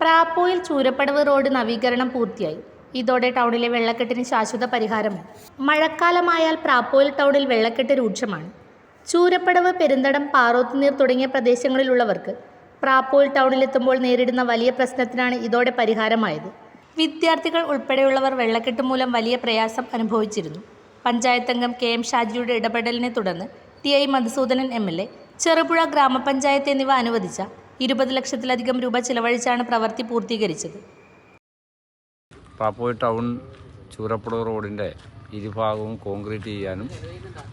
പ്രാപ്പോയിൽ Choorappadavu road നവീകരണം പൂർത്തിയായി. ഇതോടെ ടൗണിലെ വെള്ളക്കെട്ടിന് ശാശ്വത പരിഹാരമായി മഴക്കാലമായാൽ പ്രാപ്പോയിൽ ടൗണിൽ വെള്ളക്കെട്ട് രൂക്ഷമാണ്. ചൂരപ്പടവ് പെരുന്തടം പാറോത്തുനീർ തുടങ്ങിയ പ്രദേശങ്ങളിലുള്ളവർക്ക് പ്രാപ്പോയിൽ ടൗണിലെത്തുമ്പോൾ നേരിടുന്ന വലിയ പ്രശ്നത്തിനാണ് ഇതോടെ പരിഹാരമായത്. വിദ്യാർത്ഥികൾ ഉൾപ്പെടെയുള്ളവർ വെള്ളക്കെട്ട് മൂലം വലിയ പ്രയാസം അനുഭവിച്ചിരുന്നു. പഞ്ചായത്ത് അംഗം കെ എം ഷാജിയുടെ ഇടപെടലിനെ തുടർന്ന് T I Madhusoodanan M L A Cherupuzha ഗ്രാമപഞ്ചായത്ത് എന്നിവ അനുവദിച്ച ഇരുപത് ലക്ഷത്തിലധികം രൂപ ചിലവഴിച്ചാണ് പ്രവൃത്തി പൂർത്തീകരിച്ചത്. പാപ്പോയി ടൗൺ ചൂരപ്പുഴ റോഡിന്റെ ഇരുഭാഗവും കോൺക്രീറ്റ് ചെയ്യാനും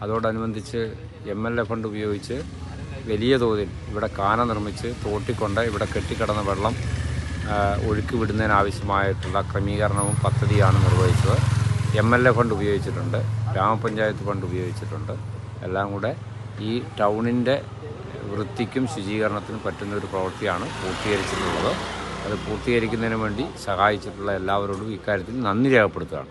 അതോടനുബന്ധിച്ച് എം എൽ എ ഫണ്ട് ഉപയോഗിച്ച് വലിയ തോതിൽ ഇവിടെ കാന നിർമ്മിച്ച് തോട്ടിക്കൊണ്ട് ഇവിടെ കെട്ടിക്കിടന്ന വെള്ളം ഒഴുക്കി വിടുന്നതിനാവശ്യമായിട്ടുള്ള ക്രമീകരണവും പദ്ധതിയാണ് നിർവഹിച്ചത്. എം എൽ എ ഫണ്ട് ഉപയോഗിച്ചിട്ടുണ്ട് ഗ്രാമപഞ്ചായത്ത് ഫണ്ട് ഉപയോഗിച്ചിട്ടുണ്ട്. എല്ലാം കൂടെ ഈ ടൗണിന്റെ വൃത്തിക്കും ശുചീകരണത്തിനും പറ്റുന്ന ഒരു പ്രവൃത്തിയാണ് പൂർത്തീകരിച്ചിട്ടുള്ളത്. അത് പൂർത്തീകരിക്കുന്നതിന് വേണ്ടി സഹായിച്ചിട്ടുള്ള എല്ലാവരോടും ഇക്കാര്യത്തിൽ നന്ദി രേഖപ്പെടുത്തുകയാണ്.